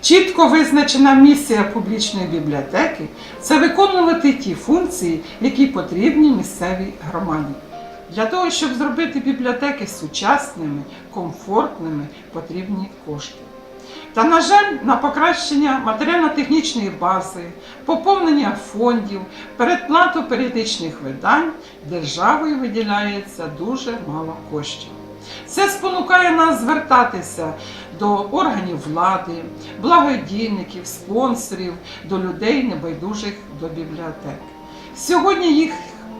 Чітко визначена місія публічної бібліотеки це виконувати ті функції, які потрібні місцевій громаді. Для того, щоб зробити бібліотеки сучасними, комфортними, потрібні кошти. Та, на жаль, на покращення матеріально-технічної бази, поповнення фондів, передплату періодичних видань державою виділяється дуже мало коштів. Це спонукає нас звертатися до органів влади, благодійників, спонсорів, до людей, небайдужих до бібліотек. Сьогодні їх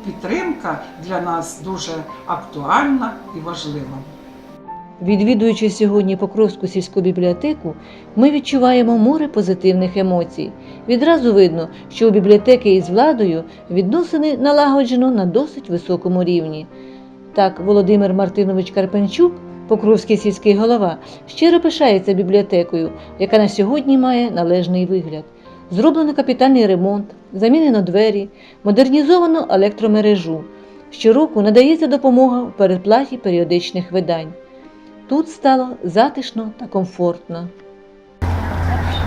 підтримка для нас дуже актуальна і важлива. Відвідуючи сьогодні Покровську сільську бібліотеку, ми відчуваємо море позитивних емоцій. Відразу видно, що у бібліотеки із владою відносини налагоджено на досить високому рівні. Так, Володимир Мартинович Карпенчук, Покровський сільський голова, щиро пишається бібліотекою, яка на сьогодні має належний вигляд. Зроблено капітальний ремонт, замінено двері, модернізовано електромережу. Щороку надається допомога в передплаті періодичних видань. Тут стало затишно та комфортно.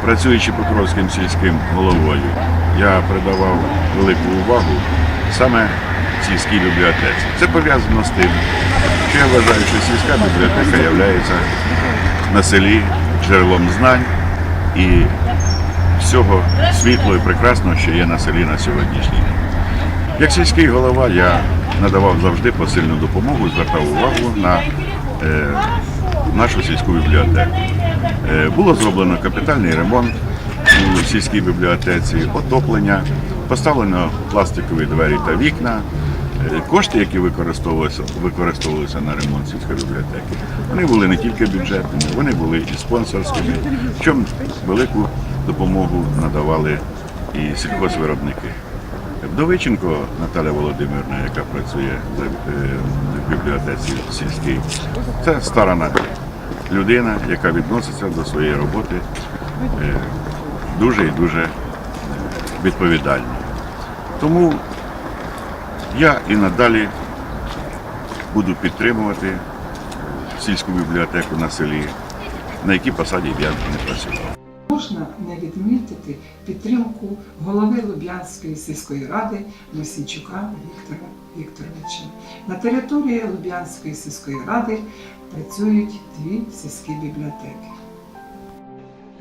Працюючи Покровським сільським головою, я придавав велику увагу саме сільській бібліотеці. Це пов'язано з тим, що я вважаю, що сільська бібліотека є на селі джерелом знань і всього світлого і прекрасного, що є на селі на сьогоднішній день. Як сільський голова я надавав завжди посильну допомогу, звертав увагу на е, нашу сільську бібліотеку. Е, Було зроблено капітальний ремонт у сільській бібліотеці, отоплення, поставлено пластикові двері та вікна. Е, Кошти, які використовувалися, використовувалися на ремонт сільської бібліотеки, вони були не тільки бюджетними, вони були і спонсорськими, в чому велику допомогу надавали і сільхозвиробники. Вдовиченко Наталя Володимирівна, яка працює е, в бібліотеці сільській, це старана людина, яка відноситься до своєї роботи е, дуже і дуже е, відповідально. Тому я і надалі буду підтримувати сільську бібліотеку на селі, на якій посаді я не працював. Можна не відмітити підтримку голови Луб'янської сільської ради Мосійчука Віктора Вікторовича. На території Луб'янської сільської ради працюють дві сільські бібліотеки.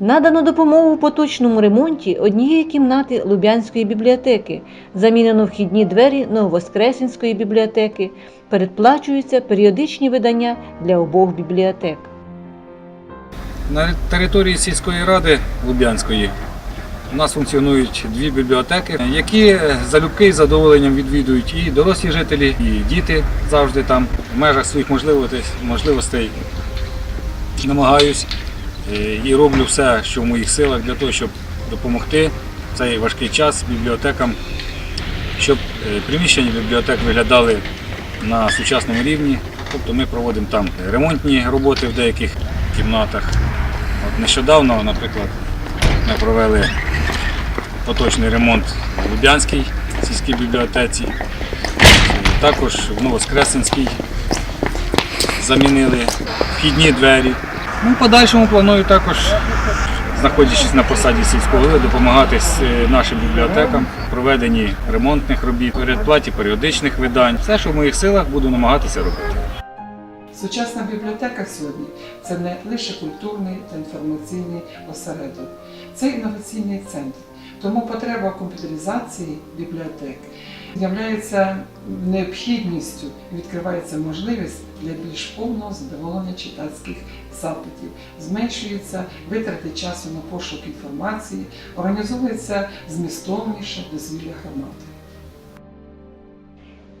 Надано допомогу в поточному ремонті однієї кімнати Лубянської бібліотеки, замінено вхідні двері Нововоскресенської бібліотеки, передплачуються періодичні видання для обох бібліотек. На території сільської ради Лубянської у нас функціонують дві бібліотеки, які залюбки і з задоволенням відвідують і дорослі жителі, і діти завжди там в межах своїх можливостей, намагаюсь і роблю все, що в моїх силах для того, щоб допомогти в цей важкий час бібліотекам, щоб е, приміщення бібліотек виглядали на сучасному рівні. Тобто ми проводимо там ремонтні роботи в деяких кімнатах. От нещодавно, наприклад, ми провели поточний ремонт в Лубянській сільській бібліотеці, також в Новоскресенській замінили вхідні двері. Ну, в подальшому планую також, знаходячись на посаді сільського голови, допомагати е, нашим бібліотекам в проведенні ремонтних робіт, передплаті періодичних видань. Все, що в моїх силах, буду намагатися робити. Сучасна бібліотека сьогодні це не лише культурний та інформаційний осередок, це інноваційний центр. Тому потреба комп'ютеризації бібліотек з'являється необхідністю і відкривається можливість для більш повного задоволення читацьких запитів. Зменшуються витрати часу на пошук інформації, організовується змістовніше дозвілля громади.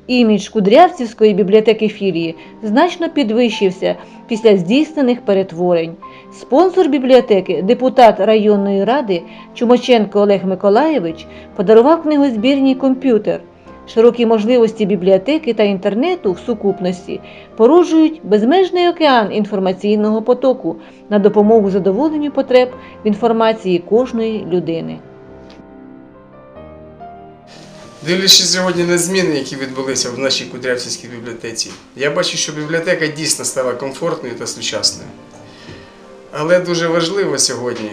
Імідж Кудрявцівської бібліотеки філії значно підвищився після здійснених перетворень. Спонсор бібліотеки, депутат районної ради Чумаченко Олег Миколаєвич, подарував книгозбірній комп'ютер. Широкі можливості бібліотеки та інтернету в сукупності породжують безмежний океан інформаційного потоку на допомогу задоволенню потреб в інформації кожної людини. Дивлячись сьогодні на зміни, які відбулися в нашій Кудрявцівській бібліотеці, я бачу, що бібліотека дійсно стала комфортною та сучасною. Але дуже важливо сьогодні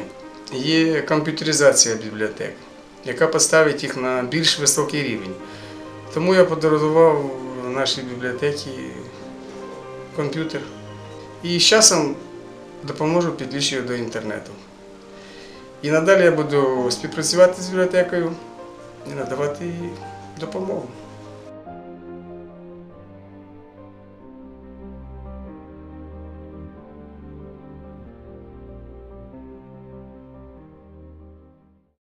є комп'ютеризація бібліотек, яка поставить їх на більш високий рівень. Тому я подарував нашій бібліотеці комп'ютер і з часом допоможу підключити до інтернету. І надалі я буду співпрацювати з бібліотекою надавати їй допомогу.